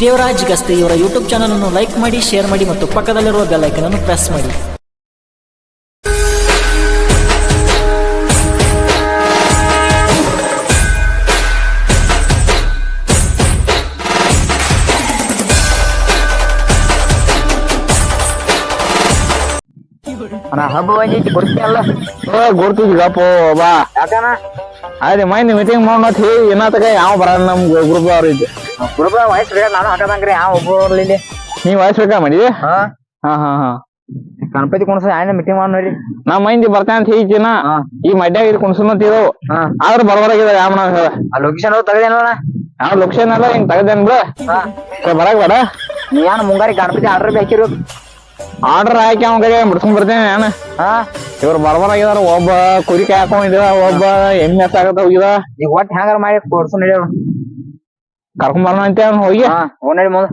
ದೇವರಾಜ್ ಗಸ್ತಿ ಇವರ YouTube channel ಅನ್ನು like ಮಾಡಿ ಶೇರ್ ಮಾಡಿ ಮತ್ತು ಪಕ್ಕದಲ್ಲಿರುವ ಬೆಲ್ ಐಕನ್ ಅನ್ನು ಪ್ರೆಸ್ ಮಾಡಿ. ಅಣ್ಣ ಹಬ್ಬ ಓ ಬಾ. ಯಾಕಣ್ಣ? ಅದೇ ಮೈನ್ ಮೀಟಿಂಗ್ ಮಾಡೋತ್ ಹೇಳಿ ಏನಾತಕ ಯಾವ ಬರಲ್ಲ ನಮ್ ಗ್ರೂಪ್ ಅವ್ರ ಗುರುಬ ವಯಸ್ಸು ಬೇಕಾ ನಾನು ಹಾಕದಂಗ್ರಿ ಯಾವ ಒಬ್ಬರಲ್ಲಿ ನೀ ವಯಸ್ಸು ಬೇಕಾ ಮಾಡಿ ಹಾ ಹಾ ಹಾ ಹಾ ಗಣಪತಿ ಕುಣಸ ಆಯ್ನ ಮೀಟಿಂಗ್ ಮಾಡಿ ನೋಡಿ ನಾ ಮೈಂದಿ ಬರ್ತಾನೆ ಅಂತ ಹೇಳ್ತೀನ ಹಾ. ಈ ಮಡ್ಯಾಗ ಇದು ಆದ್ರ ಬರ್ಬರಾಗಿದ ಯಾವ ಮಾಡ ಹೇಳ. ಆ ಲೊಕೇಶನ್ ತಗದೇನಣ್ಣ ಯಾವ ಲೊಕೇಶನ್ ಅಲ್ಲ ಹಿಂಗ್ ತೆಗ್ದೇನ್ ಹಾ ಬರಾಕ್ ಬೇಡ. ಏನ್ ಮುಂಗಾರಿ ಗಣಪತಿ ಆರ್ಡರ್ ಬೇಕಿರು ಆರ್ಡರ್ ಹಾಕಿ ಅವ್ನ ಕಡೆ ಮುಡ್ಸ್ಕೊಂಡ್ ಬರ್ತೇನೆ ನಾನು. ಹಾ ಇವ್ರು ಬರಬರಾಗಿದಾರ ಒಬ್ಬ ಕುರಿ ಕಾಯ್ಕೊಂಡಿದ ಒಬ್ಬ ಎಮ್ಮೆ ಹಸಾಗತ್ತ ಹೋಗಿದ ಈಗ ಒಟ್ಟು ಹ್ಯಾಂಗಾರ ಮಾಡಿ ಕೊಡ್ಸು ನಡಿ ಅವ್ನು. ಕರ್ಕೊಂಡ್ ಬರೋಣ ಅಂತ ಅವ್ನು ಹೋಗಿ. ಹಾ ನಡಿ ಮುಂದ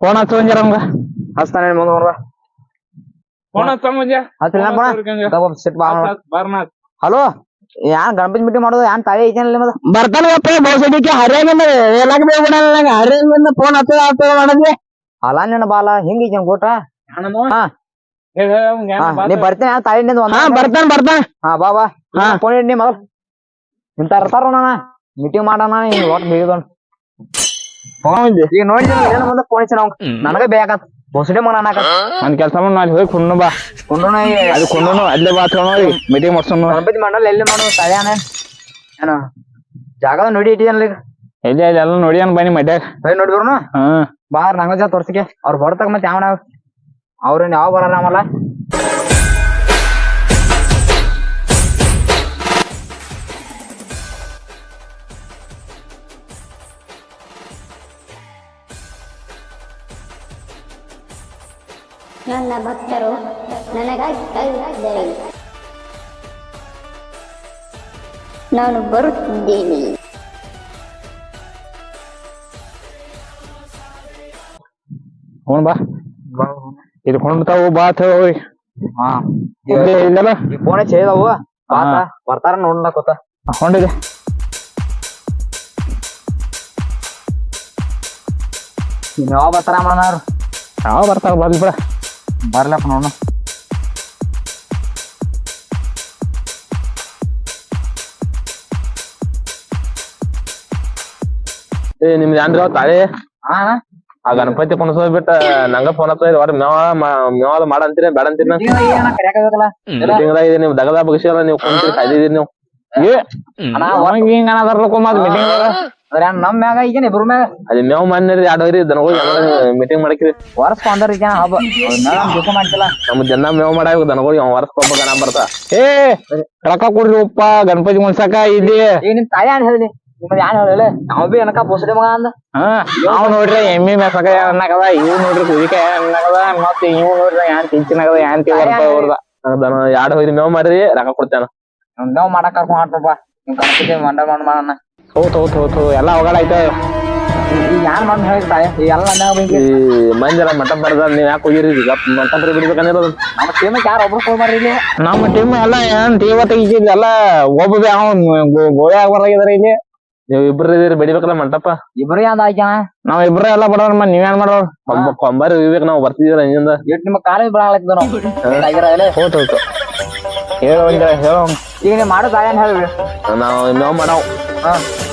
ಫೋನ್ ಹಚ್ಚಂಜರ ನಮ್ಗ ಹಚ್ತಾನ ಮುಂದ ಬರ್ಬಾ ಫೋನ್ ಹಚ್ಚಂಜ ಹಚ್ಚಿಲ್ಲ ಸಿಟ್ ಬಾ ಹಲೋ ಯಾನ್ ಗಣಪತಿ ಮೀಟಿಂಗ್ ಮಾಡೋದು ಯಾನ್ ತಾಯಿ ಐತೇನಲ್ಲ ಬರ್ತಾನೆ ಬರ್ತಾನಪ್ಪ ಬಹುಸಡಿಕೆ ಹರಿಯಾಗಿಂದ ಎಲ್ಲಾಕ ಬೇಡ ಹರಿಯಾಗಿಂದ ಫೋನ್ ಹಚ್ಚ ಹಚ್ಚ ಮಾಡಿದ್ವಿ ಅಲ್ಲ ನಿನ್ನ ಬಾಲ ಹಿಂಗ ಐತೇನ್ ಗೋಟ ನೀ ಬರ್ತೇನೆ ತಾಯಿ ನಿಂದ ಒಂದ್ ಹಾ ಬರ್ತಾನ ಬರ್ತಾನ. ಹಾ ಬಾ ಬಾ. ಹಾ. ಫೋನ್ ಇಡ್ ನೀ ಮೊದಲ್. ಇಂತ ಇರ್ತಾರ ನಾನು ಮೀಟಿಂಗ್ ಮಾಡೋಣ ಹಿಂಗ್ ಒಟ್ಟು ಈಗ ನೋಡಿ ಏನ್ ಬಂದ ಫೋನ್ ಹಚ್ಚಿ ನಾವು ನನಗ ಬೇಕಾತ್. ಹೊಸಡೆ ಮನ ಅನ್ನಕ ಒಂದ್ ಕೆಲಸ ಮಾಡಿ ಅಲ್ಲಿ ಹೋಗಿ ಕುಂಡು ಬಾ. ಕೊಂಡೋಣ ಅದು ಕುಂಡುನು ಅಲ್ಲೇ ಬಾ ನೋಡಿ ಮೀಟಿಂಗ್ ಮಾಡ್ಸೋಣ ಗಣಪತಿ ಮಂಡಲ ಎಲ್ಲಿ ಮಾಡೋದು ತಾಳ್ಯಾನ ಏನು ಜಾಗ ನೋಡಿ ಇಟ್ಟಿದಲ್ಲ ಈಗ. ಎಲ್ಲಿ ಅಲ್ಲಿ ಎಲ್ಲ ನೋಡಿ ಅನ್ ಬನ್ನಿ ಮಡ್ಯಾಗ. ಬೈ ನೋಡಿ ಬರೋಣ ಬಾರ್ ನಂಗ ಜಾ ತೋರ್ಸಿಕೆ. ಅವ್ರು ಹೊರತಾಗ ಮತ್ತೆ ಯಾವ ಅವ್ರೇನ್ ಯಾವ ಬರಾರ ಆಮಲ್ಲ ನನ್ನ ಭಕ್ತರು ನನಗಾಗಿ ಕಾಯುತ್ತಿದ್ದಾರೆ ನಾನು ಬರುತ್ತಿದ್ದೇನೆ. ಹೋಣ ಬಾ. ಇದು ಕೊಂಡ್ತಾವು ಬಾ ಹೋಗಿ ಹಾ. ಇಲ್ಲಿ ಇಲ್ಲೆಲ್ಲ ಫೋನ್ ಬಾತ ಬರ್ತಾರ ನೋಡ್ಲಾ ಕೂತ. ಹೊಂಡಿದೆ. ಯಾವ ಬರ್ತಾರ ಮನಾರು ಯಾವ ಬರ್ತಾರ ಬರ್ಲಿ ಬಿಡ. ಬರ್ಲಪ್ಪ ನೋಡೋಣ. ಏ ನಿಮ್ದು ಏನ್ರಿ ತಾಳೆ? ಆ ಗಣಪತಿ ಕುಣಸೋ ಬಿಟ್ಟ ನಂಗ ಫೋನ್ ಹತ್ತ ಒಟ್ ಮೇವ ಮೇವಾದ ಮಾಡ ಅಂತೀರಿ ಬೇಡ ಅಂತೀರಿ ಮೀಟಿಂಗ್ ಇದೆ ನೀವು ದಗದ ಬಗ್ಸಿಲ್ಲ ನೀವು ಕುಂತೀರಿ ಕಾಯ್ದಿದ್ದೀರಿ ನೀವು. ಮೀಟಿಂಗ್ ಅದ್ರ ಏನ್ ನಮ್ ಮ್ಯಾಗ ಈಗೇನ್ ಇಬ್ರು ಮ್ಯಾಗ? ಅಲ್ಲಿ ಮೇವ್ ಮನ್ನಿರಿ ಎರಡು ಹೋಯ್ರಿ ದನಗಳು ಮೀಟಿಂಗ್ ಮಾಡಕ್ರಿ. ವರ್ಷ ಒಂದರ ಈಗೇನ ಹಬ್ಬ. ಮಾಡ್ತಿಲ್ಲ. ನಮ್ ಜನ ಮೇವ್ ಮಾಡ ದನಗಳು ವರ್ಷಕ್ಕೊಬ್ಬ ಗಣ ಬರ್ತಾ. ಏ ರೊಕ್ಕ ಕೊಡ್ರಿ ಉಪ್ಪ ಗಣಪತಿ ಮುನ್ಸಕ ಇಲ್ಲಿ. ಈಗ ನಿಮ್ ತಾಯಿ ಏನ್ ಹೇಳಿ ನಿಮ್ಮದ್ ಏನ್ ಹೇಳಿಲ್ಲ ನಾವ್ ಬಿ ಏನಕ ಪೋಸಡಿ ಮಗ ಅಂದ? ಹಾ ನಾವ್ ನೋಡ್ರಿ ಎಮ್ಮಿ ಮೇಸಕ ಅನ್ನಕದ ಇವ್ ನೋಡ್ರಿ ಕುದಿಕಾಯ ಅನ್ನಕದ ಮತ್ತ ಇವ್ ನೋಡ್ರಿ ಏನ್ ತಿಂಚಿನಕದ ಯಾನ್ ತಿ ಬರ್ತಾವ ಅವ್ರದ ದನ ಎರಡು ಹೋಯ್ರಿ ಮೇವ್ ಮಾಡ್ರಿ ರೊಕ್ಕ ಕೊಡ್ತೇನ. ನಾವ್ ಮಾಡಕ್ ಕರ್ಕೊಂಡ್ ಮಾಡ ನಿಮ್ ಗಣಪತಿ ಮಂಡಲ ಮಾಡ್ ಥೋ ಥೋ ಥೋ ಥೋ ಎಲ್ಲಾ ಹೊಗಳ ಯಾರು ಎಲ್ಲ ಮಠ ನೀವ್ ಯಾಕೆ ಹೋಗಿರಿ ಈಗ? ಮಠ ಬರೀ ಬಿಡ್ಬೇಕಂದಿರೋದು ನಮ್ಮ ಯಾರು ಒಬ್ರು ಫೋನ್ ಮಾಡ್ರಿ ನಮ್ಮ ಟೀಮ್ ಎಲ್ಲ ಏನ್ ಎಲ್ಲ ಒಬ್ಬ ಗೋಳಿ ಇಲ್ಲಿ? ನೀವ್ ಇಬ್ರು ಇದೀರಿ ಬೆಡಿಬೇಕಲ್ಲ ಮಂಟಪ? ಇಬ್ರು ನಾವ್ ಇಬ್ರ ಎಲ್ಲ ಬಡವ್ರ ನೀವ್ ಏನ್ ಮಾಡೋರ್ ಕೊಂಬಾರಿ ಇರ್ಬೇಕು ನಾವ್ ಬರ್ತಿದೀರ ಹಿಂದಿಂದ ನಿಮ್ಮ ಹೋತು ಹೇಳೋ? ಹೇಳೋ ಈಗ ನೀವ್ ಮಾಡೋ ಏನ್ ಹೇಳಿ ನಾವ್ ಮೇವ್ ಮಾಡಾವ್.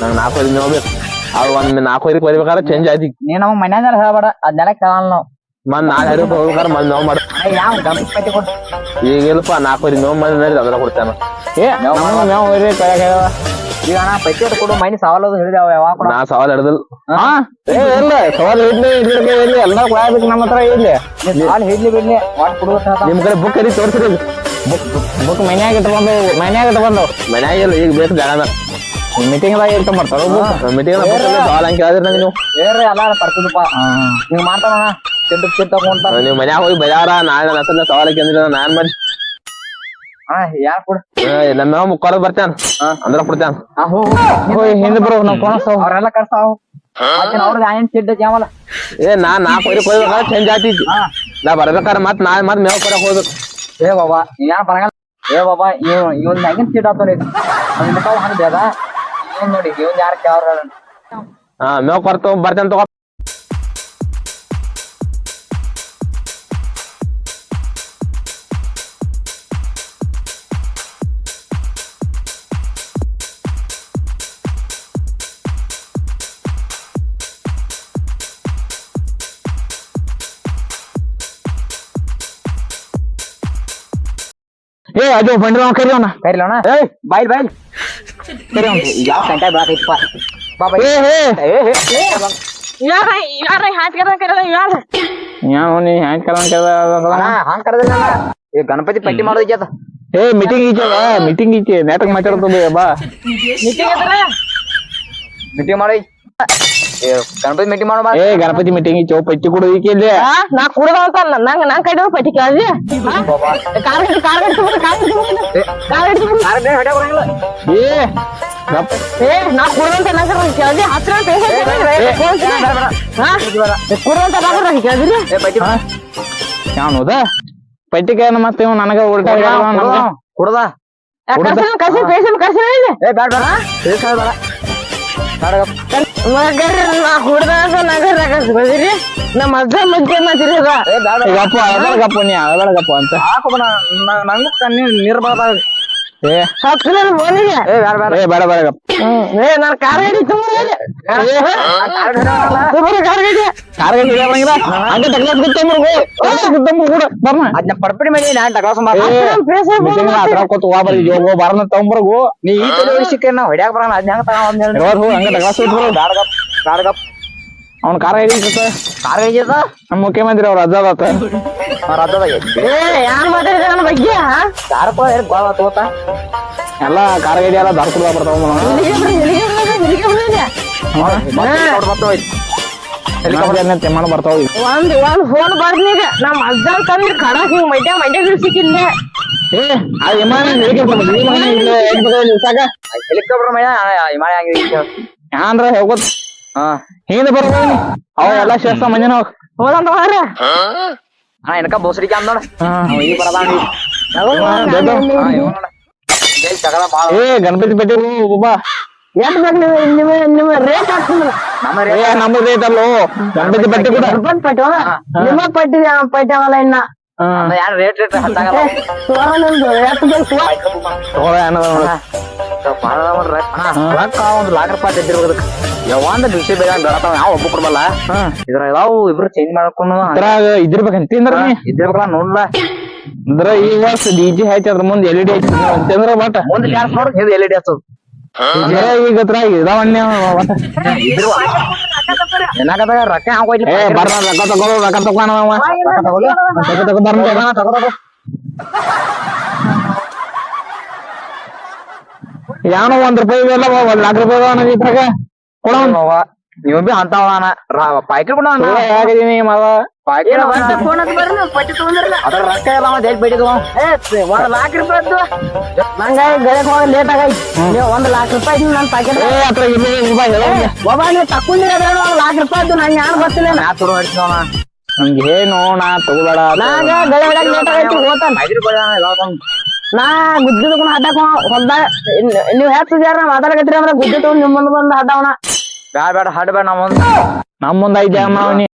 ನಂಗ್ ನಾಲ್ಕು ವರಿ ಮೇವ್ ಬೇಕು ಅವ್ ಒಂದ್ ನಾಲ್ಕು ವರಿಗೆ ಬರಿಬೇಕಾದ್ರೆ ಚೇಂಜ್ ಆಯ್ತು ನೀನು ನಮ್ ಮನ್ಯಾಗ ಹೇಳ್ಬೇಡ ಅದನ್ನೆಲ್ಲ ಕೇಳಲ್ಲ ನಾವು. ಮನ್ ನಾಳೆ ಹರಿಬೇಕು ಹೋಗ್ಬೇಕಾದ್ರೆ ಮನ್ ನೋವು ಮಾಡ ಅಣ್ಣ, ಯಾವ ಗಣಪತಿ ಕೊಟ್ಟು ಈಗ ಇಲ್ಲಪ್ಪ ನಾಲ್ಕು ವರಿ ಮಂದಿ ಅದೆಲ್ಲ ಕೊಡ್ತೇನ. ಏ ನಾವು ಕೈಯಾಗ ಈಗ ಅಣ್ಣ ಪೈಸೆ ಕೊಡು ಮೈನಿ ಸವಾಲು ಹೇಳಿದೆ ಅವ ಯಾವಾಗ ಕೊಡ. ನಾ ಸವಾಲ್ ಹಿಡ್ದಲ್ ಹಾ? ಏ ಇಲ್ಲ ಸವಾಲ್ ಹಿಡ್ಲಿ ಹಿಡ್ಲಿಕ್ಕೆ ಇಲ್ಲಿ ಎಲ್ಲ ಕೊಡಬೇಕು ನಮ್ಮ ಹತ್ರ ಇಲ್ಲಿ ಹಿಡ್ಲಿ ಬಿಡ್ಲಿ ವಾಟ್ ನಿಮ್ ಕಡೆ ಬುಕ್ ಕರಿ ತೋರ್ಸ್ರಿ. ಬುಕ್ ಬುಕ್ ಮನ್ಯಾಗ ಬಂದು ಮನ್ಯಾಗ ಬಂದು ಮನ್ಯಾಗ ಇಲ್ಲ ಈಗ ಬೇಕು ಜಾಗ ಮೀಟಿಂಗ್ ದಾಗ ಇಟ್ಟು ಬರ್ತಾರ ಮೀಟಿಂಗ್ ಸವಾಲ್ ಹಂಗೆ ಕೇಳಿದ್ರಿ ನಂಗೆ ನೀವು ಬೇರೆ ಎಲ್ಲ ಬರ್ತದಪ್ಪ ಹಿಂಗ್ ಮಾಡ್ತಾನ ಚಿಂತ ಚಿಂತ ತಗೊಂತಾರ ನೀವು ಮನ್ಯಾಗ ಹೋಗಿ ಬಜಾರ ನಾಳೆ ನನ್ನ ಹತ್ರ ಸವಾಲ್ ಕೇಂದ್ರ ನಾನ್ ಮಾಡಿ ಹಾ ಯಾರ್ ಕೊಡು ನಮ್ಮ ಮೇವ್ ಮುಕ್ಕೋದ್ ಬರ್ತೇನ ಅಂದ್ರ ಕೊಡ್ತೇನ ಹಾ ಹೋ ಹೋಯ್ ಹಿಂದ್ ಬರೋ ನಾವ್ ಕೊನಸ್ತಾವ ಅವ್ರೆಲ್ಲ ಕರ್ಸಾವ್ ಮತ್ತೆ ಅವ್ರದ್ದು ಏನ್ ಚಿಡ್ಡ ಯಾವಲ್ಲ ಏ ನಾ ನಾಲ್ಕು ವರೆ ಹೋಗ್ಬೇಕಾದ್ರೆ ಚೇಂಜ್ ಆತೈತಿ ನಾ ಬರ್ಬೇಕಾದ್ರೆ ಮತ್ ನಾಳೆ ಮತ್ ಮೇವ್ ಕೊಡಕ್ ಹೋಗ್ಬೇಕು ಏ ಬಾಬಾ ನೀವ್ ಯಾರು ಬರಂಗಲ್ಲ ಏ ಬಾಬಾ ಇವ್ ಇವನ್ ಹೆಂಗಿನ ಸೀಟ್ ಆತವ್ರಿ ಅವ್ನ ಮುಖ ಹಂಗ ಬೇಡ ಇವನ್ ನೋಡಿ ಇವ್ನ್ ಯಾರ ಕೇಳ ಹಾ ಮೇವ್ ಕೊರ್ತು ಬರ್ತೇನೆ ತಗೋ. ಏ ಅದು ಬಂಡಿರೋ ಕರಿಯೋಣ ಕರಿಲೋಣ ಏಯ್ ಬಾಯ್ ಬಾಯ್ ಗಣಪತಿ ಪಟ್ಟಿ ಮಾಡೋದ ಏ ಮೀಟಿಂಗ್ ಈಚೆವಾ ಮೀಟಿಂಗ್ ಈಚೆ ನೆಟಕ್ ಮಾತಾಡ್ತದೆ ಬಾ ಮೀಟಿಂಗ್ ಮಾಡಿ ಏ ಗಣಪತಿ ಮೀಟಿಂಗ್ ಮಾಡೋ ಏ ಗಣಪತಿ ಮೀಟಿಂಗ್ ಚೌ ಪಟ್ಟಿ ಕೊಡು ನಾ ಕುಡ್ದ ಅಂತ ನಂಗ ನಾ ಕೈ ಪಟ್ಟಿ ಕೇಳಿ ಕಾರ್ ಗಡಿ ಕಾರ್ ಗಡಿ ತಗೊಂಡು ಕಾರ್ ಗಡಿ ತಗೊಂಡು ಕಾರ್ ಗಡಿ ತಗೊಂಡು ಏ ಗಪ್. ಏ ನಾ ಕುಡ್ದಂತ ನಂಗ ಕೇಳಿ ಹತ್ರ ಅಂತ ಕುಡ್ದಂತ ನಂಗ ಕೇಳಿದ್ರಿ? ಏ ಪಟ್ಟಿ ಹಾ? ಯಾವನದ ಮತ್ತೆ ಇವ್ ನನಗ ಉಲ್ಟಾ ಹೇಳ್ದ ನನಗ. ಕುಡ್ದ ಏ ಬೇಡ ಬೇಡ. ಮಗರ್ರಿ ನಾ ಕುಡ್ದಂತ ನಗರ ಬದಿರಿ. ನಮ್ಮ ಅಜ್ಜ ಮಜ್ಜೆ ಮಾತಿರಿ ಅದ? ಗಪ್ಪ ಅದರ ಗಪ್ಪ ನೀ ಅದ ಗಪ್ಪ ಅಂತ ಹಾಕೋಣ ನಂಗೂ ಕಣ್ಣಿ ನೀರ್ ಬರ್ತಾವ ಏ. ಹತ್ತು ಬೋನಿಗೆ ಏ ಬೇಡ ಏ ಬೇಡ ಬೇಡ ಗಪ್ಪ ಏ ನಾನ್ ಕಾರ್ ಗಡಿ ಕಾರ್ ಗಡಿ ಕಾರ್ಗೆ ಹಿಡಿಯಂಗಿಲ್ಲ ಹಂಗ ತಗ್ಲಾಸ್ ಗುತ್ತಂಬ್ರು ಗುತ್ತಂಬ್ರು ಕೂಡ ಬರ್ನ ಅದ್ನ ಪಡ್ಪಡಿ ಮಾಡಿ ನಾನ್ ಏ. ಹೋಗ್ಬಾರ್ದು ಯೋಗೋ ಬಾರನ ತಗೊಂಬರ್ಗು ನೀ ಈ ತಲೆ ಸಿಕ್ಕ ನಾ ಹೊಡ್ಯಾಕ ಬರೋಣ. ಅದ್ನ ಹೆಂಗ ತಗೊಂಡ್ ಹೋಗಿ ಹಂಗ ಅವ್ನ ಕಾರ ಕಾರ್ ನಮ್ಮ ಮುಖ್ಯಮಂತ್ರಿ ಅವ್ರ ರದ್ದದ ಏ ಯಾರ್ ಮಾತಾಡಿದ ನನ್ನ ಬಗ್ಗೆ ಹಾ ಕಾರ್ ಕೊ ಏನ್ ಗೋಳ ತಗೋತ ಎಲ್ಲ ಕಾರ ಗಾಡಿ ಎಲ್ಲ ದಾರ್ಕುಡ ಬರ್ತಾವ ತೆಮ್ಮಣ ಬರ್ತಾವ. ಒಂದ್ ಒಂದ್ ಫೋನ್ ಬರ್ದೀಗ ನಮ್ ಅಜ್ಜನ್ ತಂದ್ರೆ ಕಡಕ್ ಹಿಂಗ್ ಮೈಡ್ಯ ಮೈಡ್ಯ ಸಿಕ್ಕಿಲ್ಲ ಏ ಆ ವಿಮಾನ? ವಿಮಾನ? ಹೆಲಿಕಾಪ್ಟರ್ ಮಯ ಹಿಮಾಲಯ ಹಂಗೆ ಯಾಂದ್ರ ಹೋಗೋದ್. ಹಾ. ಹಿಂದೆ ಬರ್ತಾವ ಅವ ಎಲ್ಲ ಮಂಜನ. ಹೋದಂತ ಹಾ ಎನಕ ಬೋಸಡಿಕೆ ಅಂದ್ ನೋಡ ಹಾ. ಈಗ ಬರದ ದೊಡ್ಡ. ಹಾ ಇವ್ ನೋಡ ಜೈ ತಗದ ಏ ಗಣಪತಿ ಪೇಟೆ ಎಷ್ಟ್ ಬೇಕು ನೀವು ನಿಮ್ಮ ನಿಮ್ಮ ರೇಟ್ ನಮ್ಮ ಏ ನಮ್ಮದು ಗಣಪತಿ ಪಟ್ಟಿ ಕೂಡ ಗಣಪತಿ ಪಟ್ಟಿ ನಿಮ್ಮ ಪಟ್ಟಿ ಪಟ್ಟಿ ಅವಲ್ಲ ಇನ್ನ. ಯಾರು ರೇಟ್ ರೇಟ್ ಹತ್ತಾಗಲ್ಲ ಎಷ್ಟು ಬೇಕು. ರೊಕ್ಕ ಒಂದು ಲಾಕರ್ ಪಾಟ್ ಇದ್ದಿರ್ಬೇಕು ಯಾವಂದ ಬಿಸಿ ಬೇಗ ಯಾವ ಒಬ್ಬ ಕೊಡ್ಬಲ್ಲ. ಇದ್ರ ಯಾವ ಇಬ್ರು ಚೇಂಜ್ ಮಾಡ್ಕೊಂಡು ಅದ್ರಾಗ ಇದಿರಬೇಕಂತ ತಿಂದ್ರ ನೀ ಇದ್ದಿರ್ಬೇಕಲ್ಲ ನೋಡ್ಲ ಅಂದ್ರ ಈ ವರ್ಷ ಡಿ ಜಿ ಅದ್ರ ಮುಂದೆ ಎಲ್ ಇಡಿ ಐತಿ ಅಂತಂದ್ರ ಬಟ್ ಮುಂದೆ ಚಾನ್ಸ್ ನೋಡ್ ಇದು ಎಲ್ ಇ ಡಿ ಹಚ್ಚೋದು ಅಂದ್ರ ಈಗ ಅದ್ರ ಒಟ್ಟ ಇದ್ರು ಏನಾಗದಾಗ ರೊಕ್ಕ ಹಾಕೋಯ್ಲಿ ಏ ರೊಕ್ಕ ತಗೊಳ್ಳೋ ರೊಕ್ಕ ತಗೋಣ ರೊಕ್ಕ ತಗೋ ಬರ್ನ ಯಾವನೋ ಒಂದ್ ರೂಪಾಯಿ ಇವೆಲ್ಲ ಒಂದ್ ಲಾಖ ರೂಪಾಯಿ ಇದ್ರಾಗ ಕೊಡೋ ನೀವು ಬಿ ಅಂತಾವಣ ಪಾಯ್ಕಿ ಮಾವ? ಅದ್ರ ರೊಕ್ಕ ಬೇಡಿದ್ವು ಒಂದ್ ಲಾಖ ರೂಪಾಯಿ ನಂಗ ಗಳಕ್ ಹೋಗ ಲೇಟ್ ಆಗೈತಿ ನೀವು ಒಂದ್ ಲಾಕ್ ರೂಪಾಯಿ ನನ್ ರೂಪಾಯಿ ಹೇಳೋ ಬಾಬಾ ನೀವು ಬೇಡ ಒಂದ್ ಲಾಖ ರೂಪಾಯಿ ನಂಗೆ ಯಾರು ಗೊತ್ತಿಲ್ಲ. ನಾ ತುಡು ಹೊಡಿಸ್ನವಣ ನಮ್ಗೆ ಏನು ನಾ ತಗೋಬೇಡ ನಾಗ ಲೇಟ್ ಆಗೈತಿ ಹೋತಾನ. ನಾ ಗುದ್ದಿ ತಗೊಂಡ್ ಹಡ್ಡಾಕ ಹೊಲ್ದಾಗ ನೀವ್ ಹೆಚ್ಚಿದ್ಯಾರ ಜಾರ ಮಾತಾಡಕತ್ರಿ ಅಂದ್ರ ಗುದ್ದಿ ತಗೊಂಡ್ ನಿಮ್ ಮುಂದ್ ಬಂದ್ ಹಡ್ಡವನ ಬ್ಯಾಡ ಬ್ಯಾಡ ಹಡ್ ನಾವ್ ನಮ್ಮ ಮುಂದೆ ಐತೆ ಅಮ್ಮ ನೀ